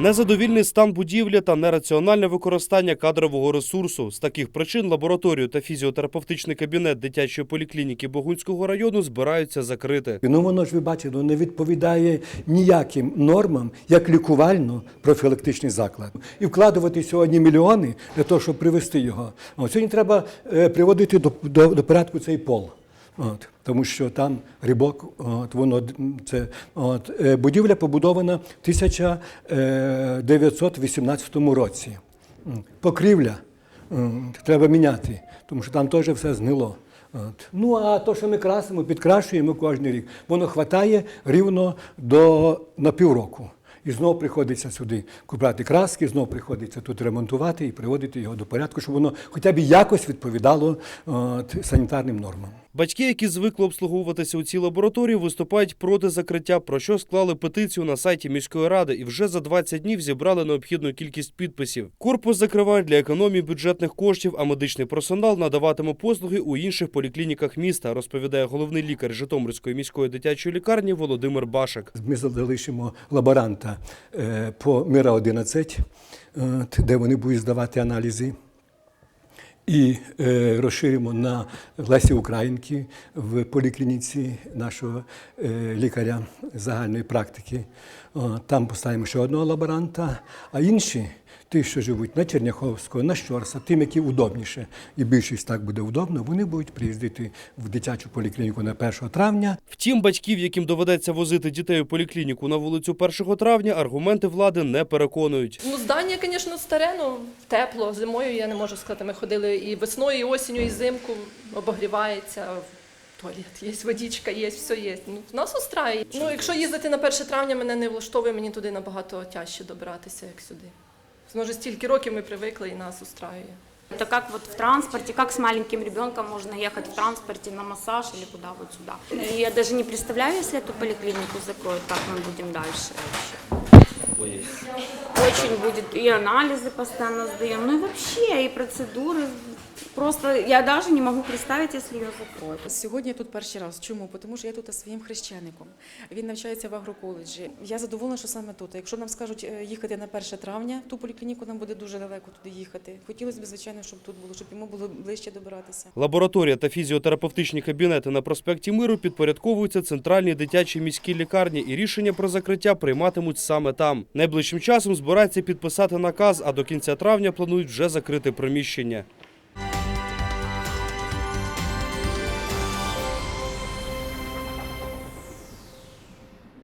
Незадовільний стан будівлі та нераціональне використання кадрового ресурсу. З таких причин лабораторію та фізіотерапевтичний кабінет дитячої поліклініки Богунського району збираються закрити. Ну воно ж ви бачите, не відповідає ніяким нормам, як лікувально-профілактичний заклад. І вкладувати сьогодні мільйони для того, щоб привести його. Сьогодні треба е, приводити до, до, до порядку цей пол. От, тому що там рибок, от, воно це от, е, будівля побудована в 1918 році. Покрівля треба міняти, тому що там теж все згнило. От. Ну а то, що ми красимо, підкрашуємо кожен рік, воно хватає рівно до на півроку. І знову приходиться сюди купляти краски, знову приходиться тут ремонтувати і приводити його до порядку, щоб воно хоча б якось відповідало от, санітарним нормам. Батьки, які звикли обслуговуватися у цій лабораторії, виступають проти закриття, про що склали петицію на сайті міської ради і вже за 20 днів зібрали необхідну кількість підписів. Корпус закривають для економії бюджетних коштів, а медичний персонал надаватиме послуги у інших поліклініках міста, розповідає головний лікар Житомирської міської дитячої лікарні Володимир Башик. Ми залишимо лаборанта е, по Мира 11, де вони будуть здавати аналізи. І е, розширимо на Лесі Українки в поліклініці нашого е, лікаря загальної практики. Там поставимо ще одного лаборанта, а інші, ті, що живуть на Черняховського, на Щорса, тим, які удобніше, і більшість так буде удобно, вони будуть приїздити в дитячу поліклініку на 1 травня. Втім, батьків, яким доведеться возити дітей у поліклініку на вулицю 1 травня, аргументи влади не переконують. Ну, здання, звісно, старе, ну тепло. Зимою я не можу сказати. Ми ходили і весною, і осінню, і зимку обогрівається. Туалет є, водичка є, все є. Ну, нас устраює. Ну, якщо їздити на 1 травня, мене не влаштовує, мені туди набагато тяжче добиратися, як сюди. Може, стільки років ми привикли і нас устраює. Это как вот в транспорте, как с маленьким ребенком можно ехать в транспорте на массаж или куда вот сюда. И я даже не представляю, если эту поликлинику закроют, как мы будем дальше вообще. Очень будет и анализы постоянно сдаем, ну и вообще, и процедуры. Просто я даже не могу представить, если ее закроют. Сьогодні я тут перший раз. Чому? Тому що я тут зі своїм хрещеником. Він навчається в агроколеджі. Я задоволена, що саме тут. Якщо нам скажуть е, їхати на 1 травня, ту поліклініку нам буде дуже далеко туди їхати. Хотілося б, звичайно, щоб тут було, щоб йому було ближче добиратися. Лабораторія та фізіотерапевтичні кабінети на проспекті Миру підпорядковуються центральній дитячій міській лікарні, і рішення про закриття прийматимуть саме там. Найближчим часом збираються підписати наказ, а до кінця травня планують вже закрити приміщення.